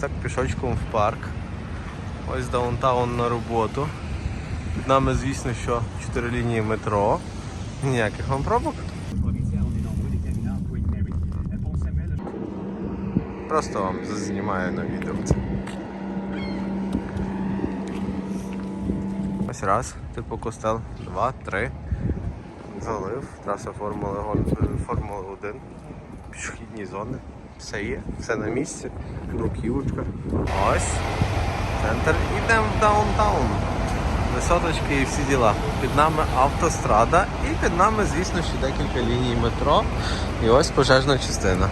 Так, пішочком в парк. Ось даунтаун на роботу. Під нами, звісно, що 4 лінії метро. Ніяких вам пробок. Просто вам зазнімаю на відео це. Ось раз, типу костел, два, три. Залив, траса Формули, Формули 1, пішохідні зони. Все є, все на місці. Бруківочка. Ось. Центр. Ідемо в даунтаун. Висоточки і всі діла. Під нами автострада і під нами, звісно, ще декілька ліній метро. І ось пожежна частина.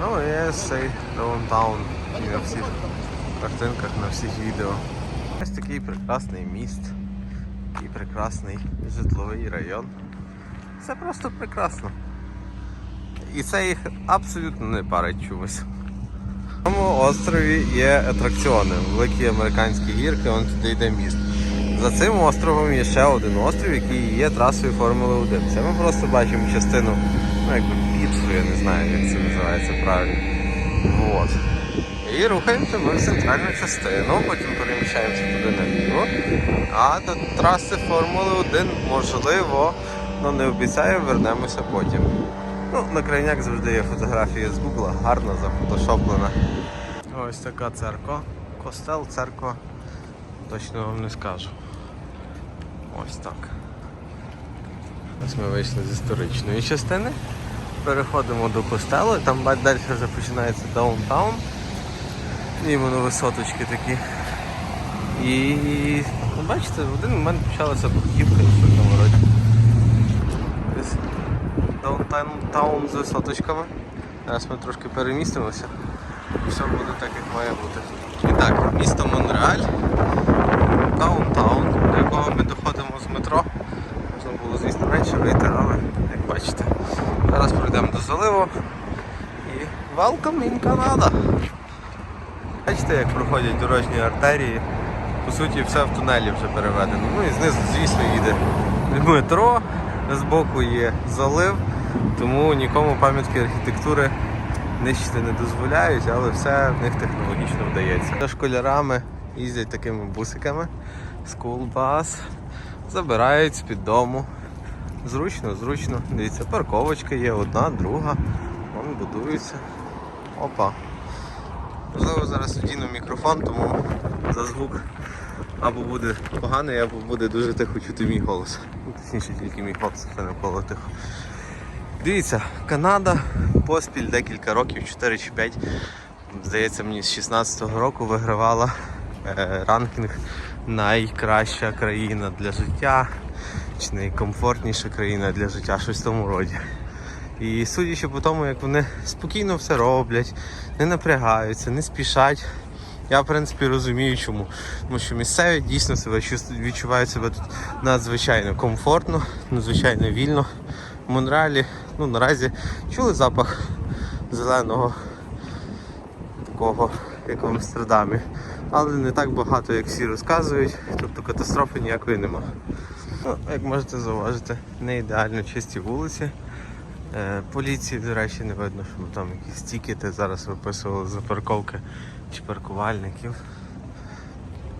Ну і цей даунтаун і на всіх картинках, на всіх відео. Ось такий прекрасний міст і прекрасний житловий район. Це просто прекрасно. І це їх абсолютно не парить чомусь. На цьому острові є атракціони, великі американські гірки, вон туди йде міст. За цим островом є ще один острів, який є трасою Формули 1. Це ми просто бачимо частину, ну якби піцу, я не знаю, як це називається правильно. Вот. І рухаємося ми в центральну частину, потім переміщаємося туди наліво. А до траси Формули 1 можливо, але не обіцяю, вернемося потім. Ну, на крайняк завжди є фотографія з Гугла, гарно зафотошоплена. Ось така церква. Костел, церква. Точно вам не скажу. Ось так. Ось ми вийшли з історичної частини. Переходимо до костелу, там далі вже починається даунтаун. Іменно висоточки такі. І ну, бачите, в один момент почалася бухтівка в роді. Ось даунтаун з висоточками. Зараз ми трошки перемістимося. Все буде так, як має бути. І так, місто Монреаль, даунтаун, до якого ми доходимо з метро. Можна було, звісно, менше вийти, але як бачите. Зараз пройдемо до заливу і welcome in Canada! Бачите, як проходять дорожні артерії. По суті, все в тунелі вже переведено. Ну і знизу, звісно, їде метро, збоку є залив, тому нікому пам'ятки архітектури нищити не дозволяють, але все в них технологічно вдається. За школярами їздять такими бусиками, bus, забирають з-під дому. Зручно, зручно. Дивіться, парковочка є, одна, друга. Вон будуються. Опа. Можливо, зараз одіну мікрофон, тому за звук або буде поганий, або буде дуже тихо чути мій голос. Ну, Точніше, тільки мій голос, це навколо тихо. Дивіться, Канада поспіль декілька років, 4 чи 5, здається, мені з 16-го року вигравала е, ранкінг найкраща країна для життя, чи найкомфортніша країна для життя, щось в тому роді. І судячи по тому, як вони спокійно все роблять, не напрягаються, не спішать. Я в принципі розумію чому. Тому що місцеві дійсно себе відчувають себе тут надзвичайно комфортно, надзвичайно вільно. В Монреалі, ну наразі чули запах зеленого такого, як в Амстердамі. Але не так багато, як всі розказують, тобто катастрофи ніякої нема. Ну, як можете зауважити, не ідеально чисті вулиці. Е, Поліції, до речі, не видно, що там якісь тікети зараз виписували за парковки чи паркувальників.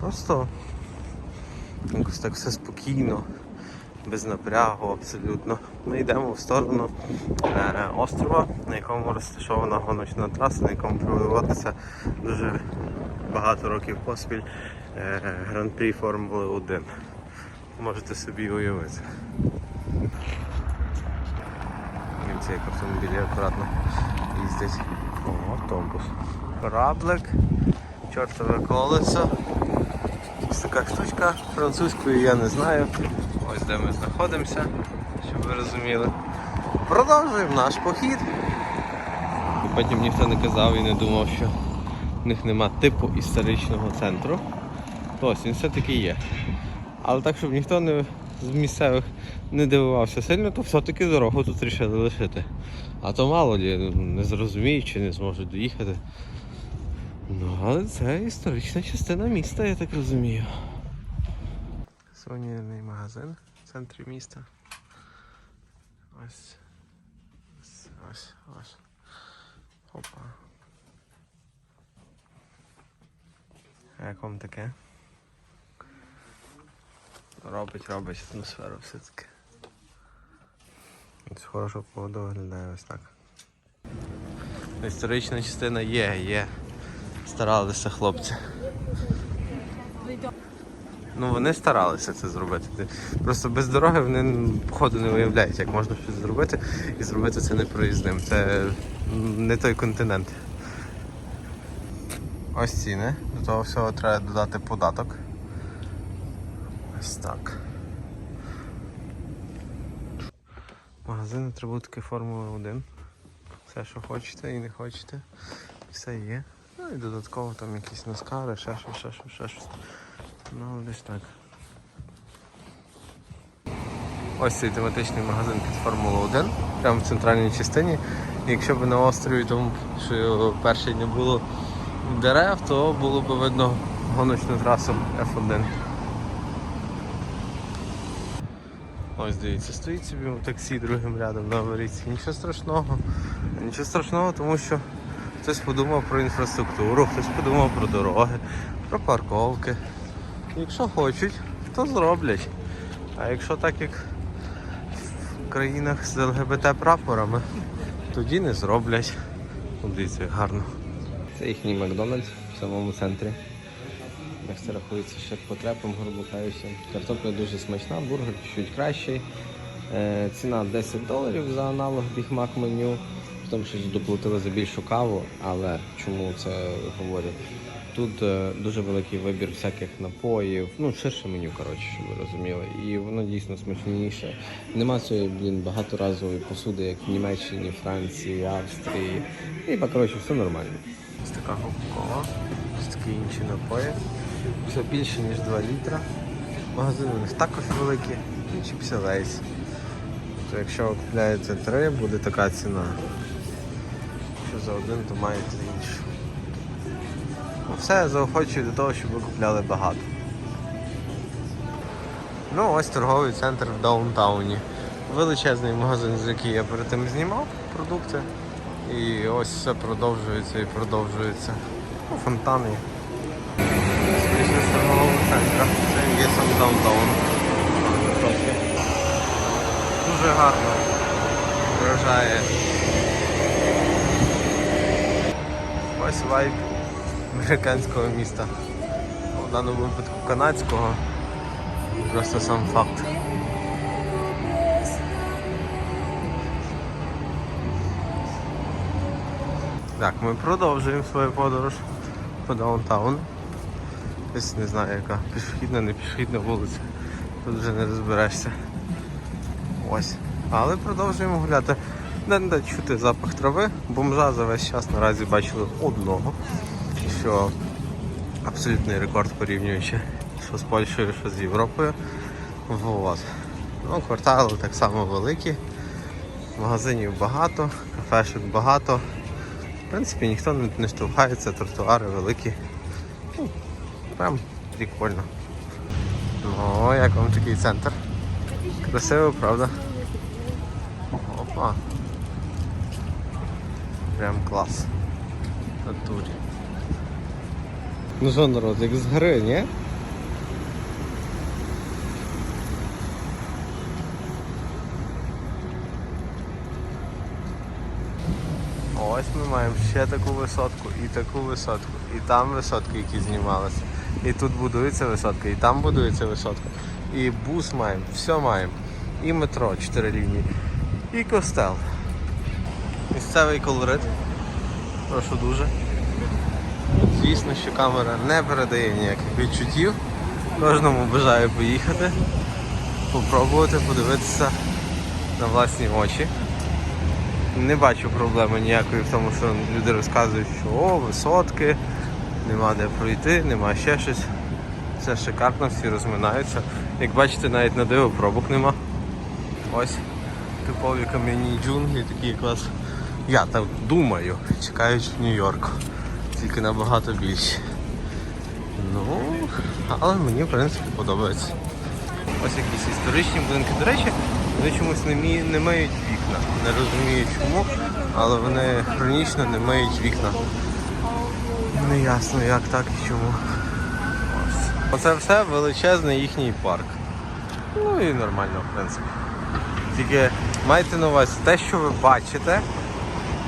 Просто якось так все спокійно, без напрягу абсолютно. Ми йдемо в сторону е, острова, на якому розташована гоночна траса, на якому проводиться дуже багато років поспіль е, гран-прі Формули 1. Можете собі уявити. Як автомобілі акуратно їздять. О, автобус. Кораблик, чортове колесо. Ось така штучка. Французькою я не знаю. Ось де ми знаходимося, щоб ви розуміли. Продовжуємо наш похід. І потім ніхто не казав і не думав, що в них нема типу історичного центру. Ось він все-таки є. Але так, щоб ніхто не з місцевих не дивувався сильно, то все-таки дорогу тут вирішили лишити. А то мало лі не зрозуміють чи не зможуть доїхати. Ну, але це історична частина міста, я так розумію. Сувенірний магазин в центрі міста. Ось. Ось, ось, ось. Опа. Як вам таке? Робить, робить атмосферу все-таки. Ось хороша погода виглядає ось так. Історична частина є, є. Старалися хлопці. Ну вони старалися це зробити. Просто без дороги вони походу не уявляють, як можна щось зробити і зробити це непроїзним. Це не той континент. Ось ціни. До того всього треба додати податок. Ось так. Магазини атрибутики Формули 1. Все, що хочете і не хочете. Все є. Ну і додатково там якісь наскари, ще щось, ще щось, ще щось. Ну, десь так. Ось цей тематичний магазин під Формулу 1, прямо в центральній частині. Якщо б на острові тому що перший не було дерев, то було б видно гоночну трасу F1. Ось дивіться, стоїть собі в таксі другим рядом на аварійці. Нічого страшного. Нічого страшного, тому що хтось подумав про інфраструктуру, хтось подумав про дороги, про парковки. Якщо хочуть, то зроблять. А якщо так як в країнах з ЛГБТ прапорами, тоді не зроблять. Дивіться, гарно. Це їхній Макдональдс в самому центрі. Як це рахується ще потребам, грубо кажучи. Картопля дуже смачна, бургер чуть кращий. Е, ціна 10 доларів за аналог Big Mac меню. Тому, що доплатили за більшу каву, але чому це говорю? Тут е, дуже великий вибір всяких напоїв, ну ширше меню, коротше, щоб ви розуміли. І воно дійсно смачніше. Нема цієї, блін, багаторазової посуди, як в Німеччині, Франції, Австрії. І коротше, все нормально. Ось така кока-кола, ось такі інші напої. Все більше, ніж 2 літра. Магазини у них також великі, і чіпси лейс. То якщо ви купляєте 3, буде така ціна. Якщо за один, то маєте іншу. Ну, все заохочую до того, щоб ви купляли багато. Ну, ось торговий центр в даунтауні. Величезний магазин, з який я перед тим знімав продукти. І ось все продовжується і продовжується. Ну, фонтани. Є сам даунтаун. Дуже гарно вражає. Ось вайб американського міста. В даному випадку канадського. Просто сам факт. Так, ми продовжуємо свою подорож по даунтауну. Ось не знаю яка пішохідна, не пішохідна вулиця. Тут вже не розберешся. Ось. Але продовжуємо гуляти. Де-не чути запах трави. Бомжа за весь час наразі бачили одного. Що абсолютний рекорд порівнюючи що з Польщею, що з Європою. Вот. Ну, квартали так само великі. Магазинів багато, кафешок багато. В принципі, ніхто не, не штовхається, тротуари великі. Прям прикольно. Ну, як вам такий центр? Красиво, правда? Опа. Прям клас. Натурі. Ну що, народ, як з гри, ні? Ось ми маємо ще таку висотку, і таку висотку, і там висотки, які знімалися. І тут будується висотка, і там будується висотка. І бус маємо, все маємо. І метро 4 лінії, і костел. Місцевий колорит. Прошу дуже. Звісно, що камера не передає ніяких відчуттів. Кожному бажаю поїхати, попробувати подивитися на власні очі. Не бачу проблеми ніякої в тому, що люди розказують, що о, висотки, нема де пройти, нема ще щось. Все шикарно, всі розминаються. Як бачите, навіть на диво пробок нема. Ось типові кам'яні джунглі, такі як я так думаю, чекають в Нью-Йорку. Тільки набагато більші. Ну, але мені в принципі подобається. Ось якісь історичні будинки. До речі, Вони чомусь не, мі... не миють вікна. Не розумію чому, але вони хронічно не миють вікна. Не ясно як так і чому. Оце все величезний їхній парк. Ну і нормально, в принципі. Тільки майте на увазі, те, що ви бачите,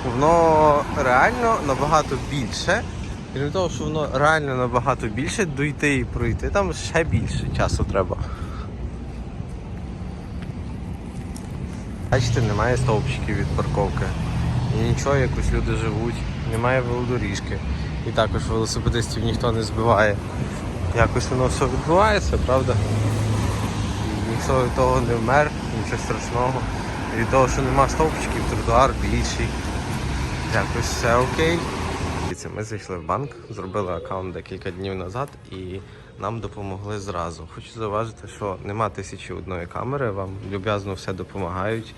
воно реально набагато більше. Крім того, що воно реально набагато більше, дойти і пройти, там ще більше часу треба. Бачите, немає стовпчиків від парковки. І нічого, якось люди живуть, немає велодоріжки. І також велосипедистів ніхто не збиває. Якось воно все відбувається, правда? Ніхто від того не вмер, нічого страшного. Від того, що нема стовпчиків, тротуар більший. Якось все окей. Ми зайшли в банк, зробили аккаунт декілька днів назад і нам допомогли зразу. Хочу зауважити, що нема тисячі одної камери, вам люб'язно все допомагають,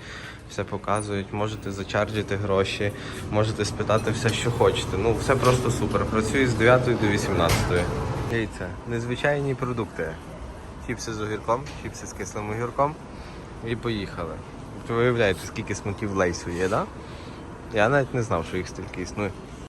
все показують, можете зачарджити гроші, можете спитати все, що хочете. Ну, все просто супер. Працюю з 9 до 18. Дивіться, незвичайні продукти. Чіпси з огірком, чіпси з кислим огірком. І поїхали. Ви уявляєте, скільки смаків лейсу є, так? Да? Я навіть не знав, що їх стільки існує.